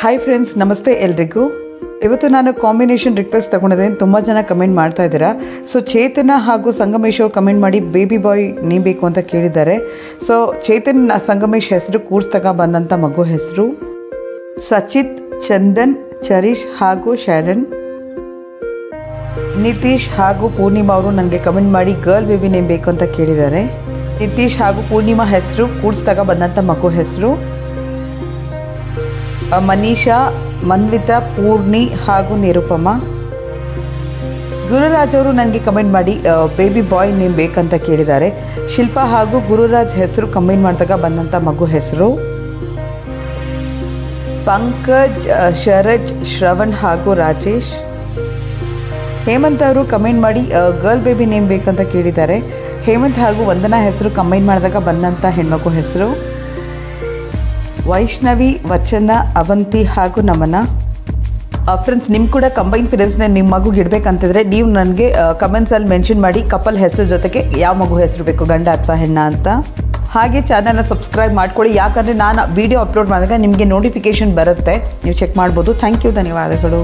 Hi friends ನಮಸ್ತೆ ಎಲ್ರಿಗೂ. ಇವತ್ತು ನಾನು ಕಾಂಬಿನೇಷನ್ ರಿಕ್ವೆಸ್ಟ್ ತಗೊಂಡಿದ್ದೇನೆ ತುಂಬ ಜನ ಕಮೆಂಟ್ ಮಾಡ್ತಾ ಇದ್ದೀರಾ. ಸೊ ಚೇತನ ಹಾಗೂ ಸಂಗಮೇಶ್ ಅವರು ಕಮೆಂಟ್ ಮಾಡಿ ಬೇಬಿ ಬಾಯ್ ನೇಮ್ ಬೇಕು ಅಂತ ಕೇಳಿದ್ದಾರೆ. ಸೊ ಚೇತನ್, ಸಂಗಮೇಶ್ ಹೆಸರು ಕೂರ್ಸ್ದಾಗ ಬಂದಂಥ ಮಗು ಹೆಸರು. ಸಚಿತ್, ಚಂದನ್, ಚರೀಶ್ ಹಾಗೂ ಶರಣ್. ನಿತೀಶ್ ಹಾಗೂ ಪೂರ್ಣಿಮಾ ಅವರು ನನಗೆ ಕಮೆಂಟ್ ಮಾಡಿ ಗರ್ಲ್ ಬೇಬಿ ನೇಮ್ ಬೇಕು ಅಂತ ಕೇಳಿದ್ದಾರೆ. ನಿತೀಶ್ ಹಾಗೂ ಪೂರ್ಣಿಮಾ ಹೆಸರು ಕೂಡ್ಸ್ದಾಗ ಬಂದಂಥ ಮಗು ಹೆಸರು. ಮನೀಷಾ, ಮನ್ವಿತಾ, ಪೂರ್ಣಿ ಹಾಗೂ ನಿರುಪಮ. ಗುರುರಾಜ್ ಅವರು ನನಗೆ ಕಮೆಂಟ್ ಮಾಡಿ ಬೇಬಿ ಬಾಯ್ ನೇಮ್ ಬೇಕಂತ ಕೇಳಿದ್ದಾರೆ. ಶಿಲ್ಪಾ ಹಾಗೂ ಗುರುರಾಜ್ ಹೆಸರು ಕಮೆಂಟ್ ಮಾಡಿದಾಗ ಬಂದಂಥ ಮಗು ಹೆಸರು? ಪಂಕಜ್ ಶರಜ್, ಶ್ರವಣ್ ಹಾಗೂ ರಾಜೇಶ್. ಹೇಮಂತ್ ಅವರು ಕಮೆಂಟ್ ಮಾಡಿ ಗರ್ಲ್ ಬೇಬಿ ನೇಮ್ ಬೇಕಂತ ಕೇಳಿದ್ದಾರೆ. ಹೇಮಂತ್ ಹಾಗೂ ವಂದನಾ ಹೆಸರು ಕಮೆಂಟ್ ಮಾಡಿದಾಗ ಬಂದಂಥ ಹೆಣ್ಮಗು ಹೆಸರು? ವೈಷ್ಣವಿ, ವಚನ, ಅವಂತಿ ಹಾಗೂ ನಮನ. ಫ್ರೆಂಡ್ಸ್ ನಿಮ್ಮ ಕೂಡ ಕಂಬೈನ್ ಪೇರೆಂಟ್ಸ್ನ ನಿಮ್ಮ ಮಗುಗೆ ಇಡಬೇಕಂತಿದ್ರೆ ನೀವು ನನಗೆ ಕಮೆಂಟ್ಸಲ್ಲಿ ಮೆನ್ಷನ್ ಮಾಡಿ ಕಪಲ್ ಹೆಸರು ಜೊತೆಗೆ ಯಾವ ಮಗು ಹೆಸರು ಬೇಕು, ಗಂಡ ಅಥವಾ ಹೆಣ್ಣ ಅಂತ. ಹಾಗೆ ಚಾನಲ್ನ ಸಬ್ಸ್ಕ್ರೈಬ್ ಮಾಡ್ಕೊಳ್ಳಿ. ಯಾಕಂದರೆ ನಾನು ವಿಡಿಯೋ ಅಪ್ಲೋಡ್ ಮಾಡಿದಾಗ ನಿಮಗೆ ನೋಟಿಫಿಕೇಷನ್ ಬರುತ್ತೆ. ನೀವು ಚೆಕ್ ಮಾಡ್ಬೋದು. ಥ್ಯಾಂಕ್ ಯು ಧನ್ಯವಾದಗಳು.